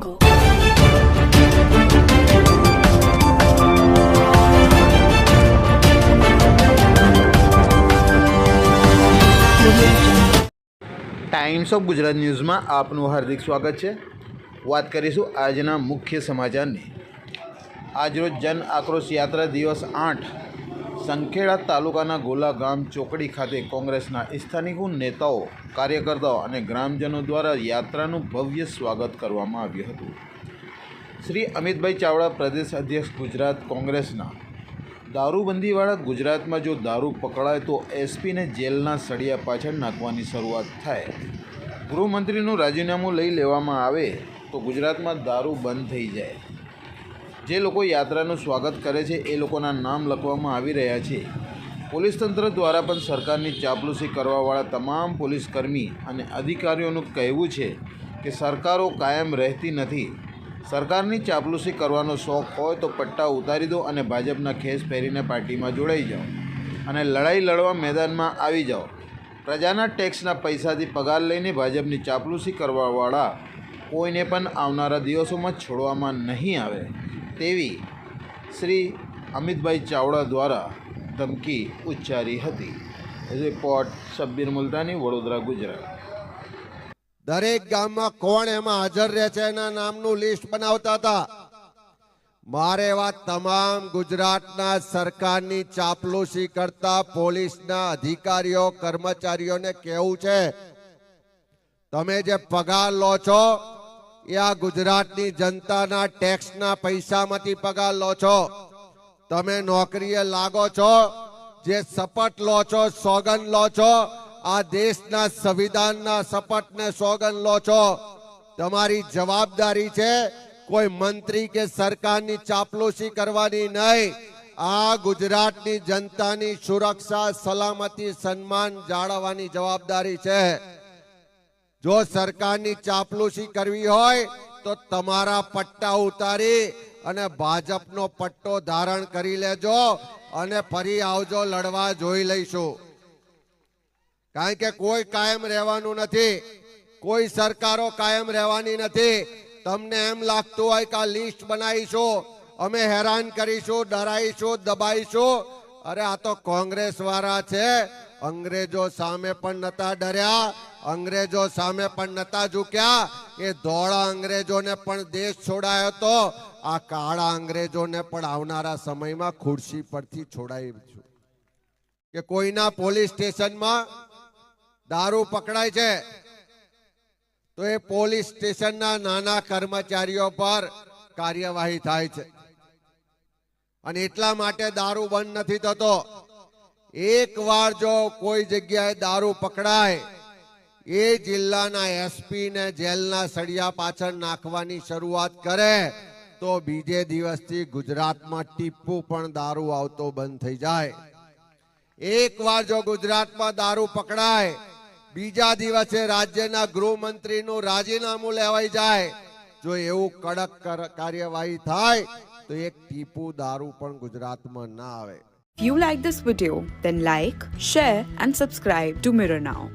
jungle. Times of Gujarat ન્યૂઝમાં આપનું હાર્દિક સ્વાગત છે વાત કરીશું આજના મુખ્ય સમાચારની આજરોજ જન આક્રોશ યાત્રા દિવસ આઠ સંખેડા તાલુકાના ગોલા ગામ ચોકડી ખાતે કોંગ્રેસના સ્થાનિકો, નેતાઓ, કાર્યકર્તાઓ અને ગ્રામજનો દ્વારા યાત્રાનું ભવ્ય સ્વાગત કરવામાં આવ્યું હતું. શ્રી અમિતભાઈ ચાવડા, પ્રદેશ અધ્યક્ષ, ગુજરાત કોંગ્રેસના. દારૂબંધીવાળા ગુજરાતમાં જો દારૂ પકડાય તો એસપીને જેલના સળિયા પાછળ નાખવાની શરૂઆત થાય. ગૃહમંત્રીનું રાજીનામું લઈ લેવામાં આવે તો ગુજરાતમાં દારૂ બંધ થઈ જાય. જે લોકો યાત્રાનું સ્વાગત કરે છે, એ લોકોના નામ લખવામાં આવી રહ્યા છે. પોલીસ તંત્ર દ્વારા પણ સરકારની ચાપલૂસી કરવાવાળા તમામ પોલીસકર્મી અને અધિકારીઓનું કહેવું છે કે સરકારો કાયમ રહેતી નથી. સરકારની ચાપલૂસી કરવાનો શોખ હોય તો પટ્ટા ઉતારી દો અને ભાજપના ખેસ પહેરીને પાર્ટીમાં જોડાઈ જાઓ અને લડાઈ લડવા મેદાનમાં આવી જાઓ. પ્રજાના ટેક્સના પૈસાથી પગાર લઈને ભાજપની ચાપલૂસી કરવાવાળા કોઈને પણ આવનારા દિવસોમાં છોડવામાં નહીં આવે. તેવી શ્રી અમિતભાઈ ચાવડા દ્વારા ધમકી ઉચ્ચારી હતી. રિપોર્ટ શબ્બીર મુલતાની, વડોદરા, ગુજરાત. દરેક ગામમાં કોણ એમાં હાજર રહે છે એના નામનું લિસ્ટ બનાવતા હતા. મારે એવા તમામ ગુજરાતના સરકારની ચાપલૂસી કરતા પોલીસના અધિકારીઓ, કર્મચારીઓને કહેવું છે. તમે જે પગાર લો છો એ આ ગુજરાતની જનતાના ટેક્સના પૈસામાંથી પગાર લો છો. તમે નોકરીએ લાગો છો, જે શપથ લો છો સોગન લો છો, આ દેશના સંવિધાનના શપથને સોગન લો છો. તમારી જવાબદારી છે, કોઈ મંત્રી કે સરકારની ચાપલુસી કરવાની નહીં. આ ગુજરાતની જનતાની સુરક્ષા, સલામતી, સન્માન જાળવવાની જવાબદારી છે. જો સરકારની ચાપલુસી કરવી હોય, તો તમારા પટ્ટા ઉતારી અને ભાજપનો પટ્ટો ધારણ કરી લેજો અને ફરી આવજો લડવા જોઈ લઈશું. કારણ કે કોઈ કાયમ રહેવાનું નથી, કોઈ સરકારો કાયમ રહેવાની નથી. તમને એમ લાગતું હોય કે આ લિસ્ટ બનાવીશું, અમે હેરાન કરીશું, ડરાઈશું, દબાઈશું. અરે આ તો કોંગ્રેસ વાળા છે, અંગ્રેજો સામે પણ નતા ડર્યા. અંગ્રેજો સામે પણ નતા ઝૂક્યા. એ ધોળા અંગ્રેજોને પણ દેશ છોડાયો તો આ કાળા અંગ્રેજોને પણ આવનારા સમયમાં ખુરશી પરથી છોડાવીશું કે કોઈના પોલીસ સ્ટેશનમાં દારૂ પકડાય છે, તો એ પોલીસ સ્ટેશનના નાના કર્મચારીઓ પર કાર્યવાહી થાય છે. અને એટલા માટે દારૂ બંધ નથી થતો. એક વાર જો કોઈ જગ્યાએ દારૂ પકડાય એ જિલ્લાના એસપી ને જેલના સળિયા પાછળ નાખવાની શરૂઆત કરે તો બીજે દિવસથી ગુજરાતમાં ટીપુ પણ દારૂ આવતો બંધ થઈ જાય. એક વાર જો ગુજરાતમાં દારૂ પકડાય બીજા દિવસે રાજ્યના ગૃહમંત્રીનું રાજીનામું લેવાઈ જાય. જો એવું કડક કાર્યવાહી થાય તો એક ટીપુ દારૂ પણ ગુજરાતમાં ના આવે. If you like this video, then like, share, and subscribe to Mirror Now.